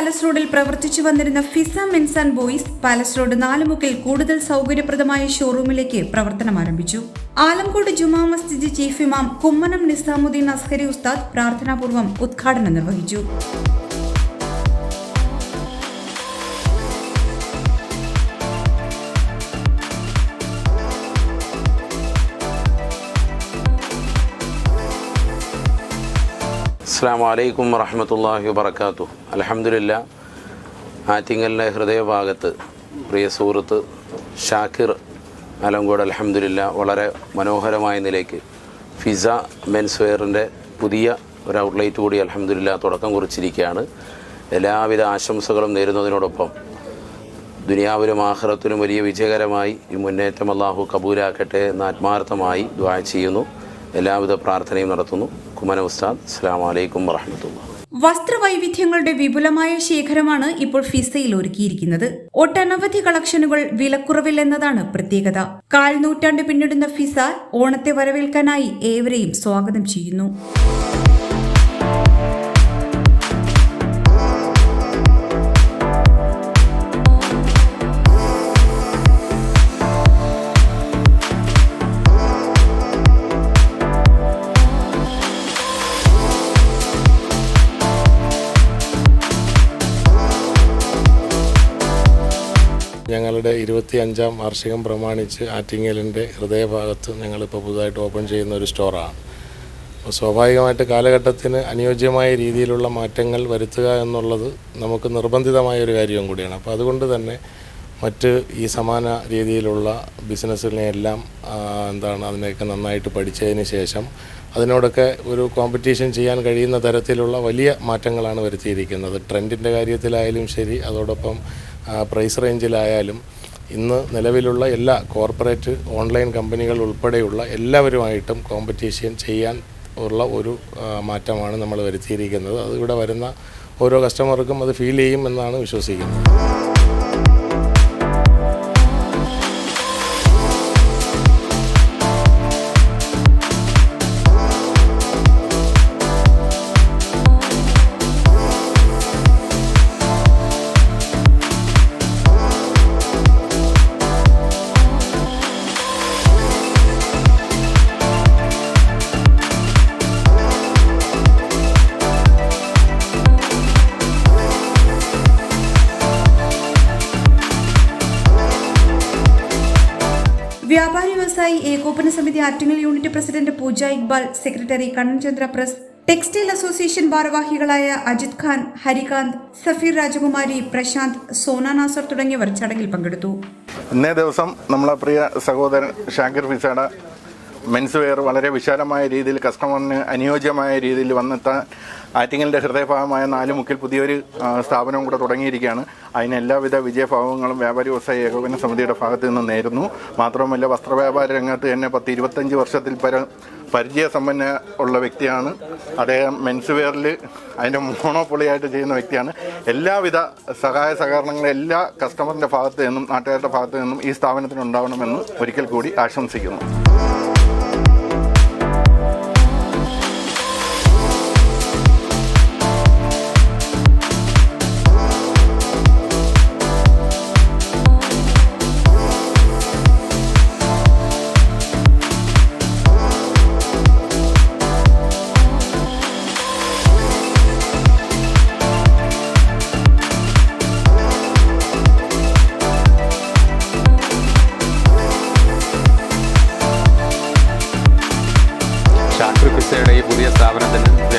Palace റോഡിൽ പ്രവർത്തിച്ചു വന്നിരുന്ന Fiza men's and boys palace road നാലുമുക്കിൽ കൂടുതൽ സൗകര്യപ്രദമായ ഷോറൂമിലേക്ക് പ്രവർത്തനം ആരംഭിച്ചു. ആലംകോട് ജുമാ മസ്ജിദ് ചീഫ് ഇമാം കുമ്മനം നിസാമുദ്ദീൻ അസ്ഹരി ഉസ്താദ് പ്രാർത്ഥനാപൂർവം ഉദ്ഘാടനം നിർവഹിച്ചു. അസ്സാം വലൈക്കും വറഹമത്തല്ലാഹി വബർക്കാത്തു അലഹമുല്ല ആറ്റിങ്ങലിന്റെ ഹൃദയഭാഗത്ത് പ്രിയ സുഹൃത്ത് ഷാക്കിർ അലങ്കോട് അലഹമുല്ല വളരെ മനോഹരമായ നിലയ്ക്ക് ഫിസ മെൻസ് വെയറിന്റെ പുതിയ ഒരു ഔട്ട്ലെറ്റ് കൂടി അലഹമുല്ല തുടക്കം കുറിച്ചിരിക്കുകയാണ്. എല്ലാവിധ ആശംസകളും നേരുന്നതിനോടൊപ്പം ദുനിയാവിലും ആഹ്റത്തിലും വലിയ വിജയകരമായി ഈ മുന്നേറ്റം അള്ളാഹു കബൂലാക്കട്ടെ എന്ന് ആത്മാർത്ഥമായി ദ്വാ ചെയ്യുന്നു. എല്ലാവിധ പ്രാർത്ഥനയും നടത്തുന്നു. കുമന ഉസ്താദ്. അസ്സാം വലൈക്കും വസ്ത്രവൈവിധ്യങ്ങളുടെ വിപുലമായ ശേഖരമാണ് ഇപ്പോൾ ഫിസയിൽ ഒരുക്കിയിരിക്കുന്നത്. ഒട്ടനവധി കളക്ഷനുകൾ വിലക്കുറവിൽ എന്നതാണ് പ്രത്യേകത. കാൽ നൂറ്റാണ്ട് പിന്നിടുന്ന ഫിസ ഓണത്തെ വരവേൽക്കാനായി ഏവരെയും സ്വാഗതം ചെയ്യുന്നു. ഞങ്ങളുടെ ഇരുപത്തി അഞ്ചാം വാർഷികം പ്രമാണിച്ച് ആറ്റിങ്ങലിന്റെ ഹൃദയഭാഗത്ത് ഞങ്ങളിപ്പോൾ പുതുതായിട്ട് ഓപ്പൺ ചെയ്യുന്ന ഒരു സ്റ്റോറാണ്. അപ്പോൾ സ്വാഭാവികമായിട്ട് കാലഘട്ടത്തിന് അനുയോജ്യമായ രീതിയിലുള്ള മാറ്റങ്ങൾ വരുത്തുക എന്നുള്ളത് നമുക്ക് നിർബന്ധിതമായ ഒരു കാര്യവും കൂടിയാണ്. അപ്പോൾ അതുകൊണ്ട് തന്നെ മറ്റ് ഈ സമാന രീതിയിലുള്ള ബിസിനസ്സിനെ എല്ലാം എന്താണ് അതിനെയൊക്കെ നന്നായിട്ട് പഠിച്ചതിന് ശേഷം അതിനോടൊക്കെ ഒരു കോമ്പറ്റീഷൻ ചെയ്യാൻ കഴിയുന്ന തരത്തിലുള്ള വലിയ മാറ്റങ്ങളാണ് വരുത്തിയിരിക്കുന്നത്. ട്രെൻഡിന്റെ കാര്യത്തിലായാലും ശരി അതോടൊപ്പം പ്രൈസ് റേഞ്ചിലായാലും ഇന്ന് നിലവിലുള്ള എല്ലാ കോർപ്പറേറ്റ് ഓൺലൈൻ കമ്പനികൾ ഉൾപ്പെടെയുള്ള എല്ലാവരുമായിട്ടും കോമ്പറ്റീഷൻ ചെയ്യാൻ ഉള്ള ഒരു മാറ്റമാണ് നമ്മൾ വരുത്തിയിരിക്കുന്നത്. അത് ഇവിടെ വരുന്ന ഓരോ കസ്റ്റമർക്കും അത് ഫീൽ ചെയ്യും എന്നാണ് വിശ്വസിക്കുന്നത്. വ്യാപാരി വ്യവസായി ഏകോപന സമിതി Attingal unit president Pooja Iqbal secretary കണ്ണൻചന്ദ്ര press textile association ഭാരവാഹികളായ അജിത് ഖാൻ ഹരികാന്ത് സഫീർ രാജകുമാരി പ്രശാന്ത് സോന നാസർ തുടങ്ങിയവർ ചടങ്ങിൽ പങ്കെടുത്തു. ഇന്നേ ദിവസം നമ്മളെ പ്രിയ സഹോദരൻ ഷാങ്കിർ ഫിസയുടെ മെൻസ് വെയർ വളരെ വിശാലമായ രീതിയിൽ കസ്റ്റമറിന് അനുയോജ്യമായ രീതിയിൽ വന്നെത്താൻ ആറ്റിങ്ങലിന്റെ ഹൃദയഭാഗമായ നാലുമുക്കിൽ പുതിയൊരു സ്ഥാപനവും സ്ഥാപനം കൂടെ തുടങ്ങിയിരിക്കുകയാണ്. അതിന് എല്ലാവിധ വിജയഭാവങ്ങളും വ്യാപാരി വ്യവസായ ഏകോപന സമിതിയുടെ ഭാഗത്ത് നിന്ന് നേരുന്നു. മാത്രമല്ല വസ്ത്രവ്യാപാര രംഗത്ത് തന്നെ പത്ത് ഇരുപത്തഞ്ച് വർഷത്തിൽ പരം പരിചയസമ്പന്ന ഉള്ള വ്യക്തിയാണ്. അദ്ദേഹം മെൻസ് വെയറിൽ അതിന്റെ മോണോപ്പൊളിയായിട്ട് ചെയ്യുന്ന വ്യക്തിയാണ്. എല്ലാവിധ സഹായ സഹകരണങ്ങളും എല്ലാ കസ്റ്റമറിന്റെ ഭാഗത്തു നിന്നും നാട്ടുകാരുടെ ഭാഗത്തു നിന്നും ഈ സ്ഥാപനത്തിന് ഉണ്ടാവണമെന്ന് ഒരിക്കൽ കൂടി ആശംസിക്കുന്നു.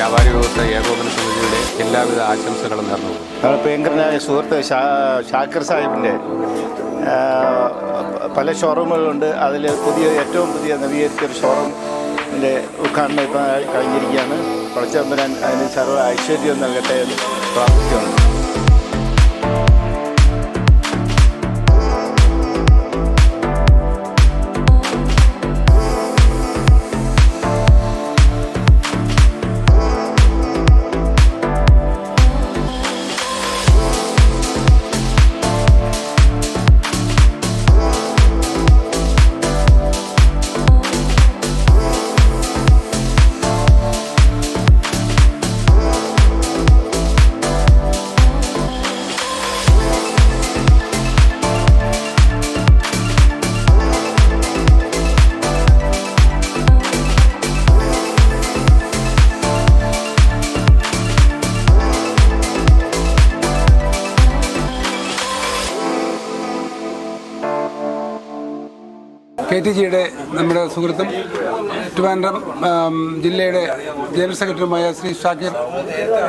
വ്യാപാരി വ്യവസ്ഥ ഏകോപന സമിതിയുടെ എല്ലാവിധ ആശംസകളും നേർന്നു നമ്മുടെ പ്രിയങ്കരനായ സുഹൃത്ത് ഷാക്കർ സാഹിബിന്റെ പല ഷോറൂമുകളുണ്ട്. അതിൽ പുതിയ ഏറ്റവും പുതിയ നവീകരിച്ച ഒരു ഷോറൂമിന്റെ ഉദ്ഘാടനം ഇപ്പം കഴിഞ്ഞിരിക്കുകയാണ്. പടച്ചതമ്പുരാൻ അതിന് സർവ ഐശ്വര്യം നൽകട്ടെ എന്ന് പ്രാർത്ഥിക്കുന്നു കെ ടി ജിയുടെ നമ്മുടെ സുഹൃത്തും ട്രിവാൻഡ്രം ജില്ലയുടെ ജനറൽ സെക്രട്ടറിയുമായ ശ്രീ ഷാക്കിർ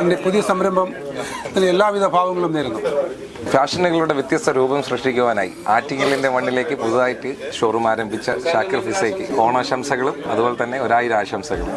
എന്റെ പുതിയ സംരംഭം ഇതിന് എല്ലാവിധ ഭാവങ്ങളും നേരുന്നു. ഫാഷനുകളുടെ വ്യത്യസ്ത രൂപം സൃഷ്ടിക്കുവാനായി ആറ്റിങ്ങലിന്റെ മണ്ണിലേക്ക് പുതുതായിട്ട് ഷോറൂം ആരംഭിച്ച ഷാക്കിർ ഫിസയ്ക്ക് ഓണാശംസകളും അതുപോലെ തന്നെ ഒരായിരം ആശംസകളും.